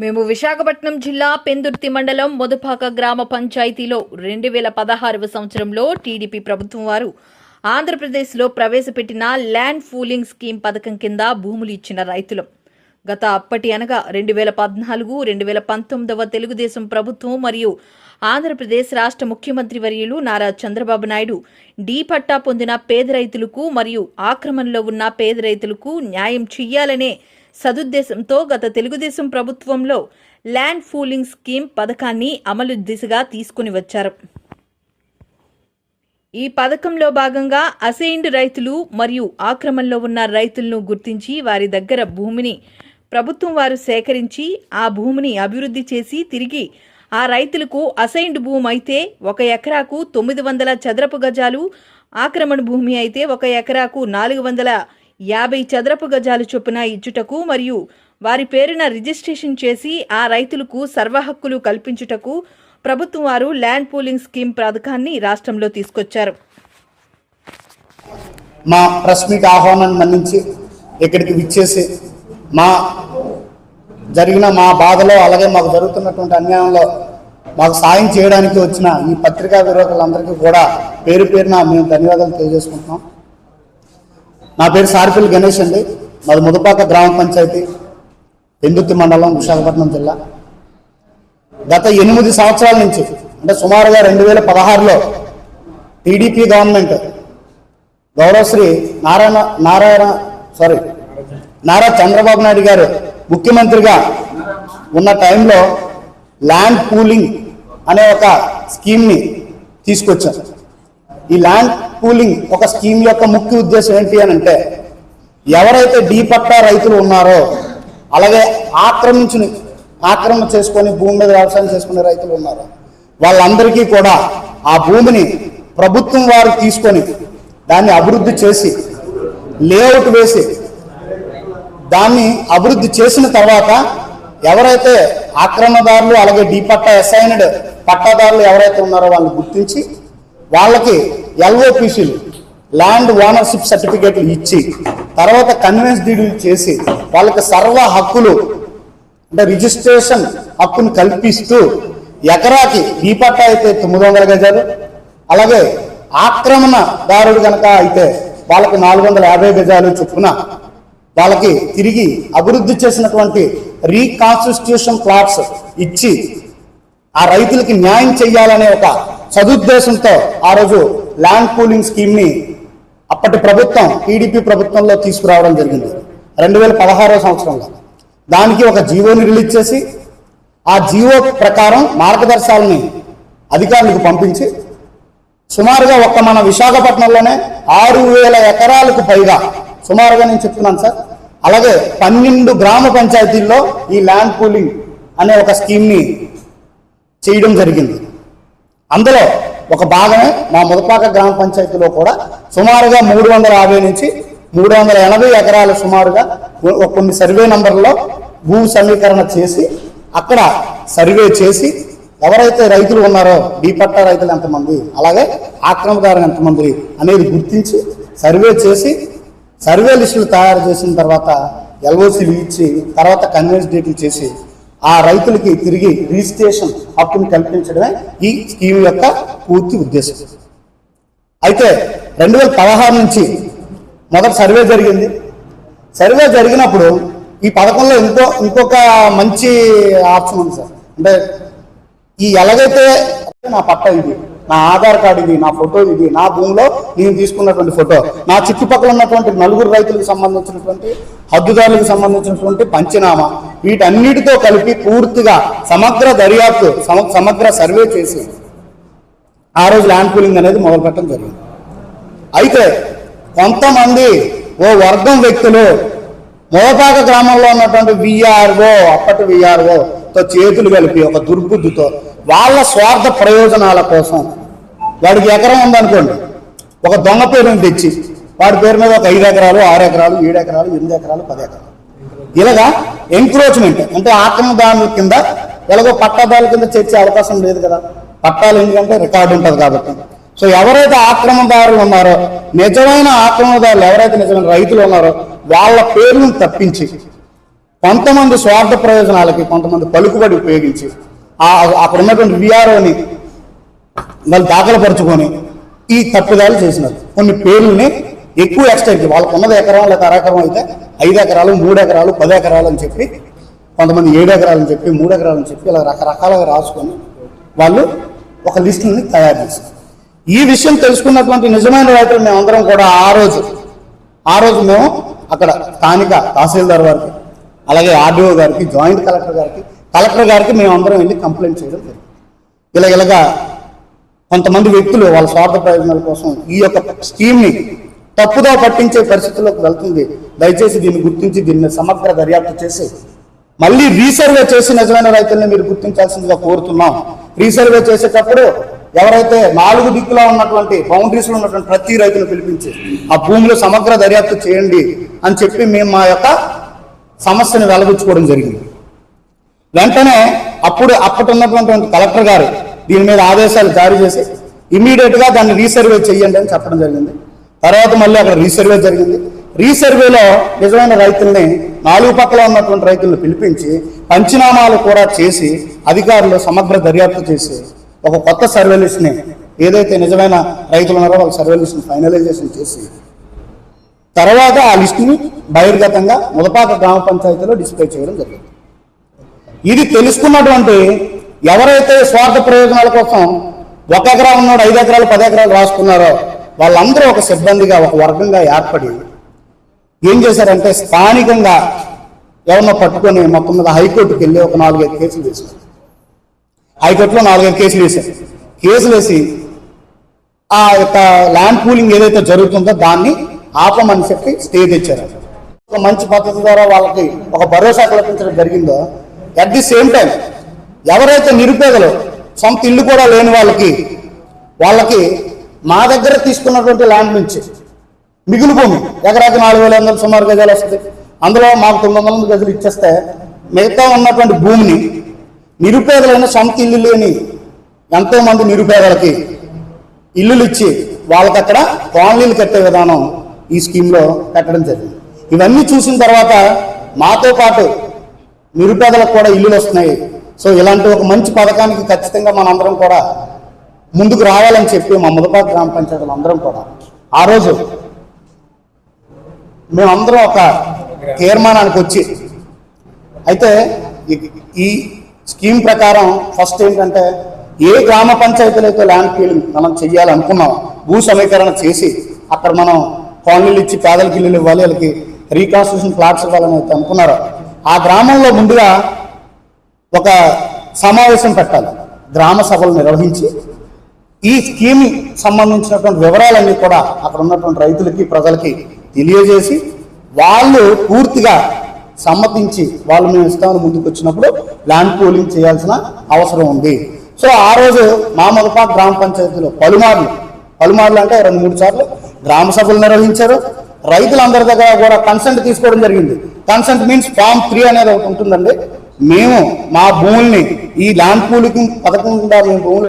మేము విశాఖపట్నం జిల్లా పెందుర్తి మండలం మొదపాక గ్రామ పంచాయతీలో రెండు వేల పదహారవ సంవత్సరంలో టీడీపీ ప్రభుత్వం వారు ఆంధ్రప్రదేశ్లో ప్రవేశపెట్టిన ల్యాండ్ ఫూలింగ్ స్కీమ్ పథకం కింద భూములు ఇచ్చిన రైతులం. గత అప్పటి అనగా రెండు వేల పద్నాలుగు రెండు వేల పంతొమ్మిదవ తెలుగుదేశం ప్రభుత్వం మరియు ఆంధ్రప్రదేశ్ రాష్ట్ర ముఖ్యమంత్రి వర్యులు నారా చంద్రబాబు నాయుడు డీ పట్టా పొందిన పేద రైతులకు మరియు ఆక్రమణలో ఉన్న పేద రైతులకు న్యాయం చెయ్యాలనే సదుద్దేశంతో గత తెలుగుదేశం ప్రభుత్వంలో ల్యాండ్ ఫూలింగ్ స్కీమ్ పథకాన్ని అమలు దిశగా తీసుకుని వచ్చారు. ఈ పథకంలో భాగంగా అసైన్డ్ రైతులు మరియు ఆక్రమణలో ఉన్న రైతులను గుర్తించి వారి దగ్గర భూమిని ప్రభుత్వం వారు సేకరించి ఆ భూమిని అభివృద్ధి చేసి తిరిగి ఆ రైతులకు అసైన్డ్ భూమి అయితే ఒక ఎకరాకు తొమ్మిది వందల చదరపు గజాలు ఆక్రమణ భూమి అయితే ఒక ఎకరాకు నాలుగు వందల యాభై చదరపు గజాలు చొప్పున ఇచ్చుటకు మరియు వారి పేరున రిజిస్ట్రేషన్ చేసి ఆ రైతులకు సర్వ హక్కులు కల్పించుటకు ప్రభుత్వం వారు ల్యాండ్ పూలింగ్ స్కీమ్ పథకాన్ని రాష్ట్రంలో తీసుకొచ్చారు. మా ప్రెస్ మీట్ ఆహ్వానాన్ని మన్నించి ఇక్కడికి విచ్చేసి మా జరిగిన మా బాధలో అలాగే మాకు జరుగుతున్నటువంటి అన్యాయంలో మాకు సాయం చేయడానికి వచ్చిన ఈ పత్రికా విరోధులందరికీ కూడా పేరు పేరున మేము ధన్యవాదాలు తెలియజేసుకుంటున్నాం. నా పేరు సారిపల్లి గణేష్ అండి. మాది ముదపాక గ్రామ పంచాయతీ పెందుర్తి మండలం విశాఖపట్నం జిల్లా. గత ఎనిమిది సంవత్సరాల నుంచి అంటే సుమారుగా రెండు వేల పదహారులో టీడీపీ గవర్నమెంట్ గౌరవశ్రీ నారాయణ నారాయణ సారీ నారా చంద్రబాబు నాయుడు గారు ముఖ్యమంత్రిగా ఉన్న టైంలో ల్యాండ్ పూలింగ్ అనే ఒక స్కీమ్ని తీసుకొచ్చారు. ఈ ల్యాండ్ కూలింగ్ ఒక స్కీమ్ యొక్క ముఖ్య ఉద్దేశం ఏంటి అని అంటే ఎవరైతే డీ పట్టా రైతులు ఉన్నారో అలాగే ఆక్రమించుని ఆక్రమణ చేసుకొని భూమి మీద వ్యవసాయం చేసుకునే రైతులు ఉన్నారో వాళ్ళందరికీ కూడా ఆ భూమిని ప్రభుత్వం వారు తీసుకొని దాన్ని అభివృద్ధి చేసి లేఅవుట్ వేసి దాన్ని అభివృద్ధి చేసిన తర్వాత ఎవరైతే ఆక్రమణదారులు అలాగే డీ పట్టా అసైన్డ్ పట్టాదారులు ఎవరైతే ఉన్నారో వాళ్ళని గుర్తించి వాళ్ళకి ఎల్ఓపిసిలు ల్యాండ్ ఓనర్షిప్ సర్టిఫికేట్లు ఇచ్చి తర్వాత కన్వెన్స్ డీడీలు చేసి వాళ్ళకి సర్వ హక్కులు అంటే రిజిస్ట్రేషన్ హక్కును కల్పిస్తూ ఎకరాకి ఈ పట్ట అయితే తొమ్మిది వందల గజాలు అలాగే ఆక్రమణదారుడు కనుక అయితే వాళ్ళకి నాలుగు వందల యాభై గజాలు చొప్పున వాళ్ళకి తిరిగి అభివృద్ధి చేసినటువంటి రీకాన్స్టిట్యూషన్ ప్లాట్స్ ఇచ్చి ఆ రైతులకి న్యాయం చేయాలనే ఒక సదుద్దేశంతో ఆ రోజు ల్యాండ్ పూలింగ్ స్కీమ్ని అప్పటి ప్రభుత్వం టీడీపీ ప్రభుత్వంలో తీసుకురావడం జరిగింది. రెండు వేల పదహారో సంవత్సరంలో. దానికి ఒక జీవోని రిలీజ్ చేసి ఆ జీవో ప్రకారం మార్గదర్శకాలని అధికారులకు పంపించి సుమారుగా ఒక్క మన విశాఖపట్నంలోనే ఆరు వేల ఎకరాలకు పైగా సుమారుగా నేను చెప్తున్నాను సార్ అలాగే పన్నెండు గ్రామ పంచాయతీల్లో ఈ ల్యాండ్ పూలింగ్ అనే ఒక స్కీమ్ని చేయడం జరిగింది. అందులో ఒక భాగమే మా ముదపాక గ్రామ పంచాయతీలో కూడా సుమారుగా మూడు వందల యాభై నుంచి మూడు వందల ఎనభై ఎకరాలు సుమారుగా కొన్ని సర్వే నంబర్లో భూ సమీకరణ చేసి అక్కడ సర్వే చేసి ఎవరైతే రైతులు ఉన్నారో డీ పట్టా రైతులు ఎంతమంది అలాగే ఆక్రమదారులు ఎంతమంది అనేది గుర్తించి సర్వే చేసి సర్వే లిస్టులు తయారు చేసిన తర్వాత ఎల్ఓసీలు ఇచ్చి తర్వాత కన్వెన్స్ డేట్లు చేసి ఆ రైతులకి తిరిగి రిజిస్ట్రేషన్ హక్కును కల్పించడమే ఈ స్కీమ్ యొక్క పూర్తి ఉద్దేశం. అయితే రెండు వేల పదహారు నుంచి మొదటి సర్వే జరిగింది. సర్వే జరిగినప్పుడు ఈ పథకంలో ఇంకో ఇంకొక మంచి ఆప్షన్ ఉంది సార్. అంటే ఈ ఎలాగైతే నా పట్ట ఇది నా ఆధార్ కార్డు ఇది నా ఫోటో ఇది నా భూమిలో నేను తీసుకున్నటువంటి ఫోటో నా చుట్టుపక్కల ఉన్నటువంటి నలుగురు రైతులకు సంబంధించినటువంటి హద్దుదారులకు సంబంధించినటువంటి పంచనామా వీటన్నిటితో కలిపి పూర్తిగా సమగ్ర దర్యాప్తు సమగ్ర సర్వే చేసి ఆ రోజు ల్యాండ్ పూలింగ్ అనేది మొదలు పెట్టడం జరిగింది. అయితే కొంతమంది ఓ వర్గం వ్యక్తులు మోపాక గ్రామంలో ఉన్నటువంటి విఆర్ఓ అప్పటి విఆర్ఓతో చేతులు కలిపి ఒక దుర్బుద్ధితో వాళ్ళ స్వార్థ ప్రయోజనాల కోసం వాడికి ఎకరం ఉందనుకోండి ఒక దొంగ పేరుని తెచ్చి వాడి పేరు మీద ఒక ఐదు ఎకరాలు ఆరు ఎకరాలు ఏడు ఎకరాలు ఎనిమిది ఎకరాలు పది ఎకరాలు. ఇలాగా ఎంక్రోచ్మెంట్ అంటే ఆక్రమణదారుల కింద ఎలాగో పట్టాదారుల కింద చేర్చే అవకాశం లేదు కదా. పట్టాలు ఎందుకంటే రికార్డు ఉంటుంది కాబట్టి. సో ఎవరైతే ఆక్రమణదారులు ఉన్నారో నిజమైన ఆక్రమణదారులు ఎవరైతే నిజమైన రైతులు ఉన్నారో వాళ్ళ పేర్లను తప్పించి కొంతమంది స్వార్థ ప్రయోజనాలకి కొంతమంది పలుకుబడి ఉపయోగించి ఆ అక్కడ ఉన్నటువంటి విఆర్ఓని వాళ్ళు దాఖలుపరుచుకొని ఈ తప్పిదాలు చేసినారు. కొన్ని పేర్లని ఎక్కువ ఎక్స్టెంట్ వాళ్ళకు ఉన్నది ఎకరం లేక అరెకరం అయితే ఐదు ఎకరాలు మూడు ఎకరాలు పది ఎకరాలు అని చెప్పి కొంతమంది ఏడు ఎకరాలు అని చెప్పి మూడు ఎకరాలు అని చెప్పి ఇలా రకరకాలుగా రాసుకొని వాళ్ళు ఒక లిస్టుని తయారు చేశారు. ఈ విషయం తెలుసుకున్నటువంటి నిజమైన రైతులు మేమందరం కూడా ఆ రోజు ఆ రోజు మేము అక్కడ స్థానిక తహసీల్దార్ వారికి అలాగే ఆర్డీఓ గారికి జాయింట్ కలెక్టర్ గారికి కలెక్టర్ గారికి మేమందరం వెళ్ళి కంప్లైంట్ చేయడం జరిగింది. ఇలా ఇలాగా కొంతమంది వ్యక్తులు వాళ్ళ స్వార్థ ప్రయోజనాల కోసం ఈ యొక్క స్కీమ్ని తప్పుదో పట్టించే పరిస్థితుల్లోకి వెళ్తుంది. దయచేసి దీన్ని గుర్తించి దీన్ని సమగ్ర దర్యాప్తు చేసి మళ్ళీ రీసర్వే చేసి నిజమైన రైతుల్ని మీరు గుర్తించాల్సిందిగా కోరుతున్నాం. రీసర్వే చేసేటప్పుడు ఎవరైతే నాలుగు దిక్కులో ఉన్నటువంటి బౌండరీస్లో ఉన్నటువంటి ప్రతి రైతును పిలిపించి ఆ భూమిలో సమగ్ర దర్యాప్తు చేయండి అని చెప్పి మేము మా యొక్క సమస్యను వెలగొచ్చుకోవడం జరిగింది. వెంటనే అప్పుడు అప్పటి ఉన్నటువంటి కలెక్టర్ గారు దీని మీద ఆదేశాలు జారీ చేసి ఇమీడియట్గా దాన్ని రీసర్వే చేయండి అని చెప్పడం జరిగింది. తర్వాత మళ్ళీ అక్కడ రీసర్వే జరిగింది. రీసర్వేలో నిజమైన రైతుల్ని నాలుగు పక్కల ఉన్నటువంటి రైతులను పిలిపించి పంచనామాలు కూడా చేసి అధికారులు సమగ్ర దర్యాప్తు చేసి ఒక కొత్త సర్వే లిస్ట్ని ఏదైతే నిజమైన రైతులు ఉన్నారో వాళ్ళ సర్వే లిస్ట్ని ఫైనలైజేషన్ చేసి తర్వాత ఆ లిస్టుని బహిర్గతంగా ముదపాక గ్రామ పంచాయతీలో డిస్ప్లే చేయడం జరిగింది. ఇది తెలుసుకున్నటువంటి ఎవరైతే స్వార్థ ప్రయోజనాల కోసం ఒక ఎకరా ఉన్నాడు ఐదు ఎకరాలు పది ఎకరాలు రాసుకున్నారో వాళ్ళందరూ ఒక సిబ్బందిగా ఒక వర్గంగా ఏర్పడి ఏం చేశారంటే స్థానికంగా ఎవరినో పట్టుకొని మొత్తం మీద హైకోర్టుకి వెళ్ళి ఒక నాలుగైదు కేసులు వేశారు. హైకోర్టులో నాలుగైదు కేసులు వేశారు. కేసులు వేసి ఆ యొక్క ల్యాండ్ పూలింగ్ ఏదైతే జరుగుతుందో దాన్ని ఆపమని చెప్పి స్టే తెచ్చారు. ఒక మంచి పద్ధతి ద్వారా వాళ్ళకి ఒక భరోసా కల్పించడం జరిగిందో అట్ ది సేమ్ టైం ఎవరైతే నిరుపేదలు సొంత ఇల్లు కూడా లేని వాళ్ళకి వాళ్ళకి మా దగ్గర తీసుకున్నటువంటి ల్యాండ్ నుంచి మిగులు భూమి ఎకరాకి నాలుగు వేల వందల సుమారు గజాలు వస్తుంది. అందులో మాకు తొమ్మిది వందల గజలు ఇచ్చేస్తే మిగతా ఉన్నటువంటి భూమిని నిరుపేదలైన సొంత ఇల్లు లేని ఎంతోమంది నిరుపేదలకి ఇల్లులు ఇచ్చి వాళ్ళకి అక్కడ కాలనీలు కట్టే విధానం ఈ స్కీమ్లో పెట్టడం జరిగింది. ఇవన్నీ చూసిన తర్వాత మాతో పాటు నిరుపేదలకు కూడా ఇల్లులు వస్తున్నాయి. సో ఇలాంటి ఒక మంచి పథకానికి ఖచ్చితంగా మనందరం కూడా ముందుకు రావాలని చెప్పి మా ముదపాక గ్రామ పంచాయతీలు అందరం కూడా. ఆ రోజు మేమందరం ఒక తీర్మానానికి వచ్చి అయితే ఈ- స్కీమ్ ప్రకారం ఫస్ట్ ఏంటంటే ఏ గ్రామ పంచాయతీలు అయితే ల్యాండ్ ఫీలింగ్ మనం చెయ్యాలనుకున్నాం భూ సమీకరణ చేసి అక్కడ మనం కాలనీలు ఇచ్చి పేదలకి ఇల్లులు ఇవ్వాలి వాళ్ళకి రీకాన్స్టిట్యూషన్ ప్లాట్స్ ఇవ్వాలని అయితే అనుకున్నారో ఆ గ్రామంలో ముందుగా ఒక సమావేశం పెట్టాలి. గ్రామ సభలు నిర్వహించి ఈ స్కీమ్ సంబంధించినటువంటి వివరాలన్నీ కూడా అక్కడ ఉన్నటువంటి రైతులకి ప్రజలకి తెలియజేసి వాళ్ళు పూర్తిగా సమ్మతించి వాళ్ళు మేము ఇస్తామని ముందుకు వచ్చినప్పుడు ల్యాండ్ పూలింగ్ చేయాల్సిన అవసరం ఉంది. సో ఆ రోజు మా మొదపాటు గ్రామ పంచాయతీలో పలుమార్లు పలుమార్లు అంటే రెండు మూడు సార్లు గ్రామ సభలు నిర్వహించారు. రైతులందరి దగ్గర కూడా కన్సెంట్ తీసుకోవడం జరిగింది. కన్సెంట్ మీన్స్ ఫామ్ త్రీ అనేది ఒకటి ఉంటుందండి. మేము మా భూముల్ని ఈ ల్యాండ్ పూలింగ్ పథకం ఉండాలి మేము భూములు